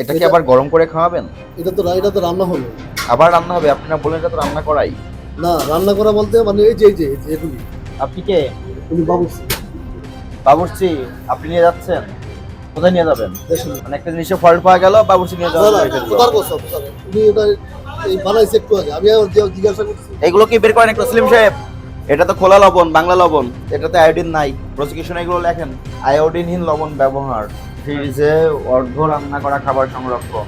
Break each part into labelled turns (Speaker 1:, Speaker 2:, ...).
Speaker 1: এটা কি আবার গরম করে খাওয়াবেন?
Speaker 2: এটা তো এটা তো রান্না হলো।
Speaker 1: আবার রান্না হবে? আপনারা বলেন এটা তো রান্না করাই।
Speaker 2: না রান্না করা বলতে মানে এই যে এই যে এগুলি
Speaker 1: আপনি কে?
Speaker 2: উনি বাবু
Speaker 1: বাবুর্চি আপনি নিয়ে যাচ্ছেন? কোথায় নিয়ে যাবেন? মানে একটা জিনিসে ফল্ট পাওয়া গেল বাবুর্চি নিয়ে যাবেন
Speaker 2: কোথার কথা উনি এটা এই বানাইছে একটু আগে। আমি জিজ্ঞাসা করছি।
Speaker 1: এগুলো কি বের করেন একটু সেলিম সাহেব? এটা তো খোলা লবণ বাংলা লবণ। এটাতে আয়োডিন নাই। প্রসিকিউশন এগুলো লেখেন। আয়োডিনহীন লবণ ব্যবহার। ফ্রিজে অর্ধ রান্না করা খাবার সংরক্ষণ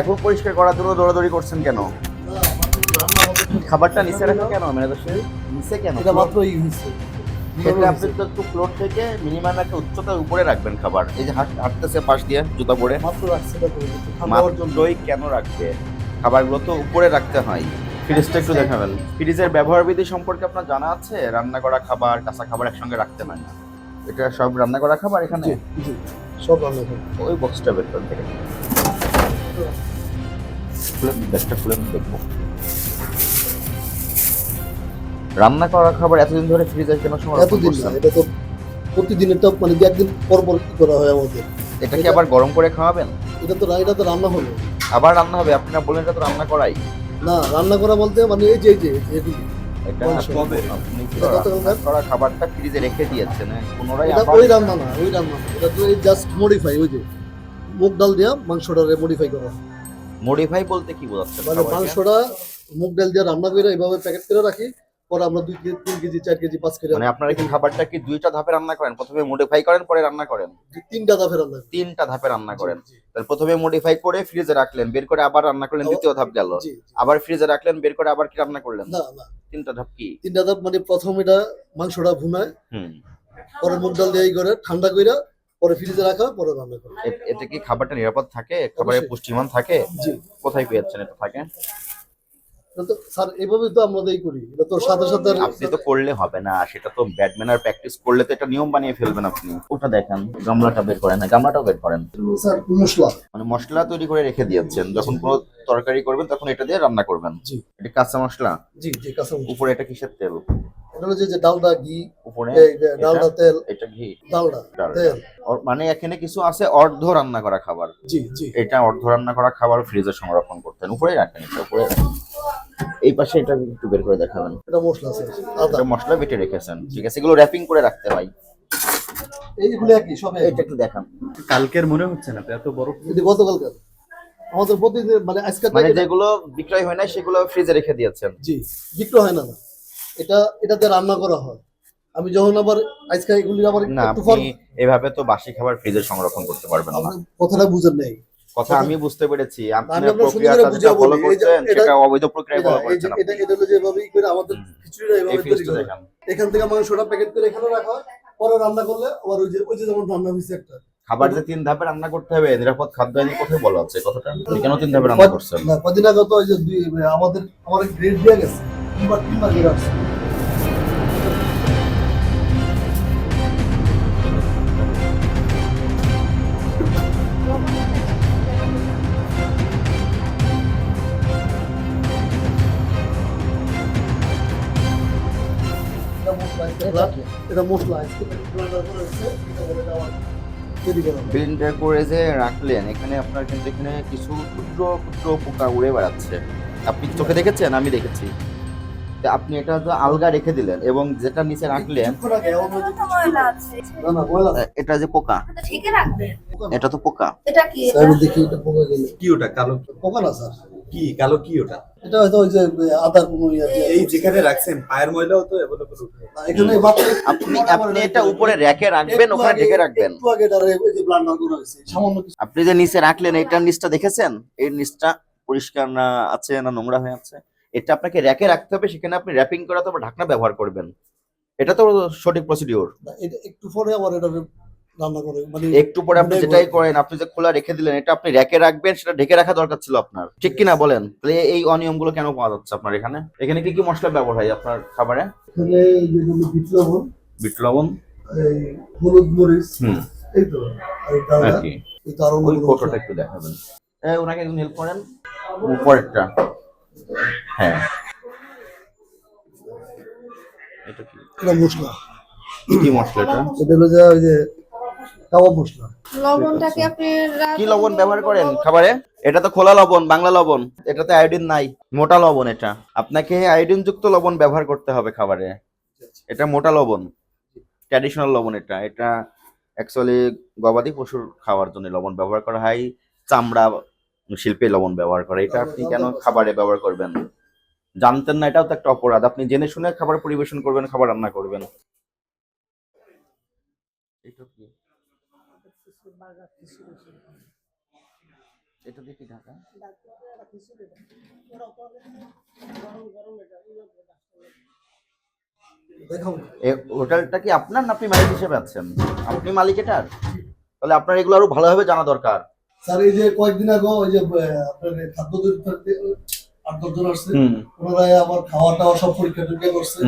Speaker 1: এখন পরিষ্কার করার জন্য দৌড়াদৌড়ি করছেন কেন? খাবারটা নিচে রাখা কেন সাহেব নিচে কেন?
Speaker 2: এটা মাত্র ই হয়েছে।
Speaker 1: সেটা আপনি তো একটু ফ্লোর থেকে মিনিমাম একটা উচ্চতার উপরে রাখবেন খাবার। এই যে হাঁট- হাঁটতেছে পাশ দিয়ে জুতা পরে।
Speaker 2: মাত্র রাখছে
Speaker 1: মাত্রই কেন রাখবে? খাবারগুলো তো উপরে রাখতে হয়। ফ্রিজটা একটু দেখাবেন। ফ্রিজের ব্যবহার বিধি সম্পর্কে আপনার জানা আছে? রান্না করা খাবার কাঁচা খাবার একসঙ্গে রাখতে হয় না। এটা সব রান্না করা খাবার এখানে?
Speaker 2: সব রান্না
Speaker 1: ওই বক্সটা বের করে থেকে ব্যাগটা খুলে দেখব। রান্না করা খাবার এতদিন ধরে ফ্রিজে কেন সংরক্ষণ
Speaker 2: এতদিন না এটা তো প্রতিদিন এটা মানে একদিন পর পর কি করা হয় আমাদের?
Speaker 1: এটা কি আবার গরম করে খাওয়াবেন?
Speaker 2: এটা তো রা- এটা তো রান্না হলো
Speaker 1: আবার রান্না হবে আপনারা বলেন এটা তো রান্না করাই।
Speaker 2: না রান্না করা বলতে মানে এই যে এই যে এগুলি
Speaker 1: এটা।
Speaker 2: মাংস।
Speaker 1: আপনি করা খাবারটা ফ্রিজে রেখে দিয়েছেন হ্যাঁ? পুনরায়
Speaker 2: এটা ওই রান্না না ওই রান্না না। এটা তো এই জাস্ট মডিফাই ওই যে মুগ ডাল দিয়া মাংসটারে মডিফাই করা।
Speaker 1: মডিফাই বলতে কি বোঝাচ্ছেন
Speaker 2: মানে মাংসটা মুগ ডাল দিয়ে রান্না করে এইভাবে প্যাকেট করে রাখি পরে আমরা দুই কেজি তিন কেজি চার কেজি পাঁচ কেজি
Speaker 1: মানে আপনারা কি খাবারটা কি দুইটা ধাপে রান্না করেন? প্রথমে মডিফাই করেন পরে রান্না করেন?
Speaker 2: তিনটা দাফে রান্না।
Speaker 1: তিনটা ধাপে রান্না করেন। তাহলে প্রথমে মডিফাই করে ফ্রিজে রাখলেন বের করে আবার রান্না করলেন দ্বিতীয় ধাপ গেল। আবার ফ্রিজে রাখলেন বের করে আবার কি রান্না করলেন?
Speaker 2: না না।
Speaker 1: তিনটা ধাপ কি?
Speaker 2: তিনটা ধাপ মানে প্রথম এটা মাংসটা ভুনায়
Speaker 1: হুম।
Speaker 2: পরে মুগ ডাল দিয়ে করে ঠান্ডা কইরা পরে ফ্রিজে রাখা পরে রান্না করা।
Speaker 1: এতে কি খাবারটা নিরাপদ থাকে? খাবারের। পুষ্টিমান থাকে?
Speaker 2: জি।
Speaker 1: কোথায় পেয়েছেন এটা থাকে?
Speaker 2: স্যার এইভাবে তো আমরা এই করি। এটা তো সাথে সাথে
Speaker 1: আপনি তো করলে হবে না সেটা তো ব্যাটম্যানার প্র্যাকটিস করলে তো এটা নিয়ম বানিয়ে ফেলবেন আপনি। ওটা দেখেন গামলাটা বের করেন না গামলাটাও বের করেন।
Speaker 2: স্যার মশলা?
Speaker 1: মানে মশলা তৈরি করে রেখে দিয়েছেন যখন কোনো তরকারি করবেন তখন এটা দিয়ে রান্না করবেন।
Speaker 2: জি।
Speaker 1: এটা কাঁচা মশলা?
Speaker 2: জি জি কাঁচা
Speaker 1: উপরে এটা কিসের তেল?
Speaker 2: এটা হলো যে ডালডা ঘি।
Speaker 1: উপরে
Speaker 2: ডালডা তেল।
Speaker 1: এটা ঘি।
Speaker 2: ডালডা। তেল।
Speaker 1: মানে এখানে কিছু আছে অর্ধ রান্না করা খাবার।
Speaker 2: জি জি।
Speaker 1: এটা অর্ধ রান্না করা খাবার ফ্রিজে সংরক্ষণ করতেন। উপরে রাখেন এটা উপরে রাখেন। এই পাশে এটা একটু বের করে দেখাবেন।
Speaker 2: এটা মশলা স্যার আদা।
Speaker 1: এটা মশলা বেটে রেখেছেন। ঠিক আছে এগুলো র্যাপিং করে রাখতে হয়।
Speaker 2: এইগুলো একই সব
Speaker 1: এটা একটু দেখান।
Speaker 3: কালকের মনে হচ্ছে না এত বড়
Speaker 2: এটি গতকালকার। আমাদের প্রতিদিন মানে আজকে
Speaker 1: মানে যেগুলো বিক্রয় হয় না সেগুলো ফ্রিজে রেখে দিয়েছেন।
Speaker 2: জি বিক্রয় হয় না এটা এটাতে রান্না করা হয়। আমি যখন আবার আজকে এগুলি আবার
Speaker 1: না
Speaker 2: একটু
Speaker 1: আপনি এভাবে তো বাসি খাবার ফ্রিজে সংরক্ষণ করতে পারবেন না।
Speaker 2: কথাটা বুঝেন নাই।
Speaker 1: কথা আমি বুঝতে পেরেছি। আপনি প্রক্রিয়াটা
Speaker 2: করে
Speaker 1: যেটা ফলো করছেন সেটা অবৈধ প্রক্রিয়া ফলো করছেন
Speaker 2: এটা এটা হলো যেভাবেই করে আমাদের। খিচুড়িটা এভাবে তৈরি করে। এখান থেকে মাংসটা প্যাকেট করে এখানে রাখা হয় পরে রান্না করলে আবার ওই যে ওই যে যেমন রান্না হয়েছে একটা।
Speaker 1: খাবার যে তিন ধাপে রান্না করতে হবে নিরাপদ খাদ্য আইনে কোথায় বলা আছে কথাটা? কেন তিন ধাপে রান্না করছেন?
Speaker 2: না কদিন আগে তো ওই যে দুই- আমাদের আমার গ্রেড দিয়ে গেছে। তিনবার তিনবার গ্রেড আসছে। এটা মশলা ব্লান্ডার করে
Speaker 1: যে রাখলেন এখানে আপনার কিন্তু এখানে কিছু ক্ষুদ্র ক্ষুদ্র পোকা উড়ে বেড়াচ্ছে। আপনি চোখে দেখেছেন? আমি দেখেছি। তা আপনি এটা তো আলগা রেখে দিলেন এবং যেটা নিচে রাখলেন। এটা যে পোকা।
Speaker 4: এটা
Speaker 1: এটা তো পোকা।
Speaker 4: এটা কি?
Speaker 2: দেখি এটা পোকা
Speaker 3: কি ওটা? কালো
Speaker 2: পোকা না স্যার।
Speaker 3: কি? কালো কি ওটা?
Speaker 2: এটা হয়তো ওই যে আদার কোনো ইয়ে
Speaker 3: এই যেখানে রাখছেন পায়ের ময়লাও তো অ্যাভেলেবল
Speaker 2: এখানে
Speaker 1: আপনি আপনি এটা উপরে র্যাকে রাখবেন ওখানে ঢেকে রাখবেন।
Speaker 2: একটু আগে ওই যে ব্লান্ডার করা হয়েছে সামান্য কিছু
Speaker 1: আপনি যে নিচে রাখলেন এটার নিচটা দেখেছেন? এই নিচটা পরিষ্কার না আছে না নোংরা হয়ে আছে? এটা আপনাকে র্যাকে রাখতে হবে সেখানে আপনি র্যাপিং করে তারপর ঢাকনা ব্যবহার করবেন। এটা তো সঠিক প্রসিডিওর
Speaker 2: এটা একটু পরে আবার এটা রান্না করে। মানে
Speaker 1: একটু পরে আপনি যেটাই করেন আপনি যে খোলা রেখে দিলেন এটা আপনি র্যাকে রাখবেন সেটা ঢেকে রাখা দরকার ছিল আপনার। ঠিক কি না বলেন? তাহলে এই অনিয়মগুলো কেন পাওয়া যাচ্ছে আপনার এখানে? এখানে কি কি মশলা ব্যবহার হয় আপনার খাবারে?
Speaker 2: এখানে যে বিট লবণ
Speaker 1: বিট লবণ।
Speaker 2: এই হলুদ মরিচ
Speaker 1: হুম।
Speaker 2: এই তো। আর
Speaker 1: কি?
Speaker 2: এই তো
Speaker 1: ওই ফটোটা একটু দেখাবেন। এই ওনাকে একটু হেল্প করেন। উপরেরটা। হ্যাঁ। এটা কি?
Speaker 2: এটা মশলা।
Speaker 1: কি মশলা এটা
Speaker 2: এটা হলো যে
Speaker 4: লবণটাকে আপনি
Speaker 1: কি লবণ ব্যবহার করেন খাবারে? এটা তো খোলা লবণ বাংলা লবণ। এটাতে আয়োডিন নাই মোটা লবণ এটা। আপনাকে আয়োডিন যুক্ত লবণ ব্যবহার করতে হবে খাবারে। এটা মোটা লবণ ট্র্যাডিশনাল লবণ এটা। এটা অ্যাকচুয়ালি গবাদি পশুর খাওয়ার জন্য লবণ ব্যবহার করা হয় চামড়া শিল্পে লবণ ব্যবহার করে এটা আপনি কেন খাবারে ব্যবহার করবেন? জানতেন না এটাও তো একটা অপরাধ। আপনি জেনে শুনে খাবার পরিবেশন করবেন খাবার রান্না করবেন। এটা কি? এটা দিয়ে কি ঢাকা হোটেলটা কি আপনার না আপনি মালিক হিসেবে আছেন? আপনি মালিক এটার? তাহলে আপনার এগুলো আরও ভালোভাবে জানা দরকার।
Speaker 2: স্যার এই যে কয়েকদিন আগে ওই যে আপনার খাদ্য আট দশজন আসছে। ওনারা আমার খাওয়া টাওয়া সব পরীক্ষা টরীক্ষা করছে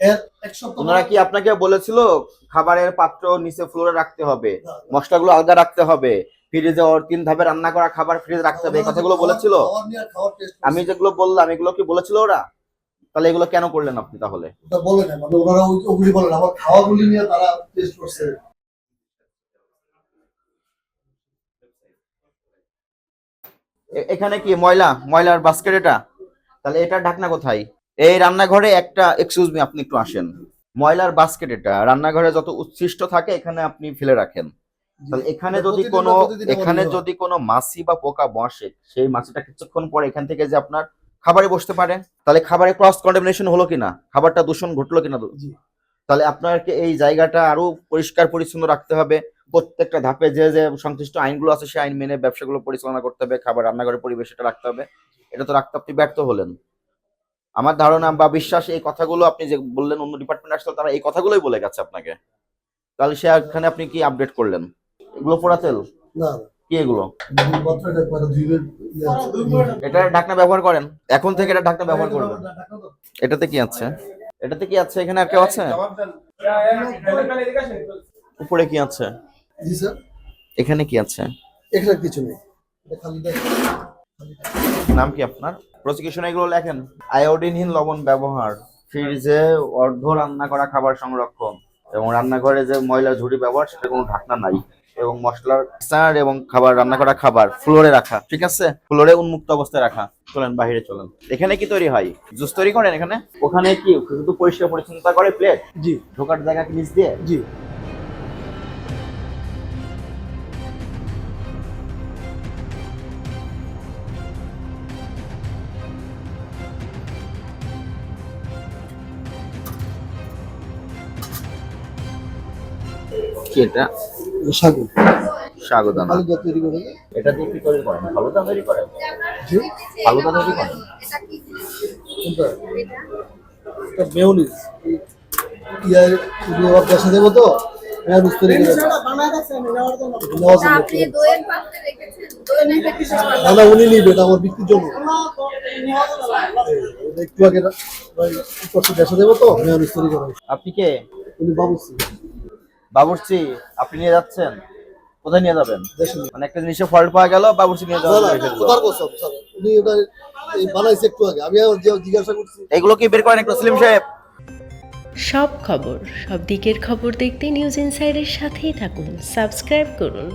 Speaker 2: এর এক সপ্তাহ
Speaker 1: ওনারা কি আপনাকে বলেছিল খাবারের পাত্র নিচে ফ্লোরে রাখতে হবে। মশলাগুলো আলাদা রাখতে হবে ফ্রিজে ওর তিন ধাপে রান্না করা খাবার ফ্রিজে রাখতে হবে এই কথাগুলো বলেছিল? আমি যেগুলো বললাম এগুলো কি বলেছিল ওরা? তাহলে এগুলো কেন করলেন আপনি তাহলে?
Speaker 2: বলে না মানে ওনারা ওগুলি বলে আমার খাওয়াগুলি নিয়ে তারা টেস্ট করছে।
Speaker 1: এখানে কি ময়লা? ময়লার বাস্কেট এটা? তাহলে এটা ঢাকনা কোথায়? এই রান্নাঘরে একটা এক্সকিউজ মি আপনি একটু আসেন। ময়লার বাস্কেট এটা। রান্নাঘরে যত উচ্ছিষ্ট থাকে এখানে আপনি ফেলে রাখেন। তাহলে এখানে যদি কোনো এখানে যদি কোনো মাছি বা পোকা বসে সেই মাছিটা কিছুক্ষণ পরে এখান থেকে যে আপনার খাবারে বসতে পারে তাহলে খাবারে ক্রস কন্টামিনেশন হলো কিনা? খাবারটা দূষণ ঘটলো কিনা? তাহলে আপনাকে এই জায়গাটা আরও পরিষ্কার পরিচ্ছন্ন রাখতে হবে। প্রত্যেকটা ধাপে যে যে সংশ্লিষ্ট আইনগুলো আছে সেই আইন মেনে ব্যবসাগুলো পরিচালনা করতে হবে খাবার রান্নাঘরের পরিবেশ এটা রাখতে হবে। এটা তো রাখতে আপনি ব্যর্থ হলেন। আমার ধারণা বা বিশ্বাস এই কথাগুলো আপনি যে বললেন অন্য ডিপার্টমেন্ট আসলে তারা এই কথাগুলোই বলে গেছে আপনাকে। তাহলে সেখানে আপনি কি আপডেট করলেন? এগুলো পোড়া তেল?
Speaker 2: না।
Speaker 1: কি এগুলো। এটা ঢাকনা ব্যবহার করেন। এখন থেকে এটা ঢাকনা ব্যবহার করবেন। এটাতে কি আছে? এটাতে কি আছে? এখানে আর কেউ আছে? উপরে কি আছে?
Speaker 2: জি স্যার।
Speaker 1: এখানে কি আছে?
Speaker 2: এখানে কিছু নেই। এটা খালি দেখ।
Speaker 1: নাম কি আপনার? প্রসিকিউশন এগুলো লেখেন। আয়োডিনহীন লবণ ব্যবহার ফ্রিজে অর্ধ রান্না করা খাবার সংরক্ষণ এবং রান্নাঘরে যে ময়লা ঝুড়ি ব্যবহার সেটা কোনো ঢাকনা নাই এবং মশলার স্টার এবং খাবার রান্না করা খাবার ফ্লোরে রাখা ঠিক আছে? ফ্লোরে উন্মুক্ত অবস্থায় রাখা। চলেন বাইরে চলেন। এখানে কি তৈরি হয়? জুস তৈরি করেন এখানে? ওখানে কি শুধু পরিষ্কার পরিচ্ছন্নতা করে প্লেট
Speaker 2: জি।
Speaker 1: ঢোকার জায়গা নিচ দিয়ে?
Speaker 2: জি।
Speaker 1: কি এটা?
Speaker 2: সাগু
Speaker 1: স্বাগতানা
Speaker 2: আলু যা তৈরি করে
Speaker 1: এটা দিয়ে কি তৈরি করেন? ফালুদা তৈরি করেন?
Speaker 2: জি।
Speaker 1: ফালুদা তৈরি করেন?
Speaker 4: এটা
Speaker 2: মেয়োনিজ। দেশে দেবো তো? না উনি নিবে এটা আমার বিক্রির জন্য। একটু আগে দেশে দেবো তো? মেয়োনিজ তৈরি করা
Speaker 1: আপনি কে?
Speaker 2: উনি বাবুসি
Speaker 1: বাবুর্চি আপনি নিয়ে যাচ্ছেন? কোথায় নিয়ে যাবেন? মানে একটা জিনিসে ফল্ট পাওয়া গেল বাবুর্চি নিয়ে
Speaker 2: যাবেন উনি ওটা এই বানাইছে একটু আগে। আমি জিজ্ঞাসা করছি।
Speaker 1: এগুলো কি বের করেন একটু সেলিম সাহেব?
Speaker 5: সব খবর সব দিকের খবর দেখতে নিউজ ইনসাইডের সাথেই থাকুন সাবস্ক্রাইব করুন।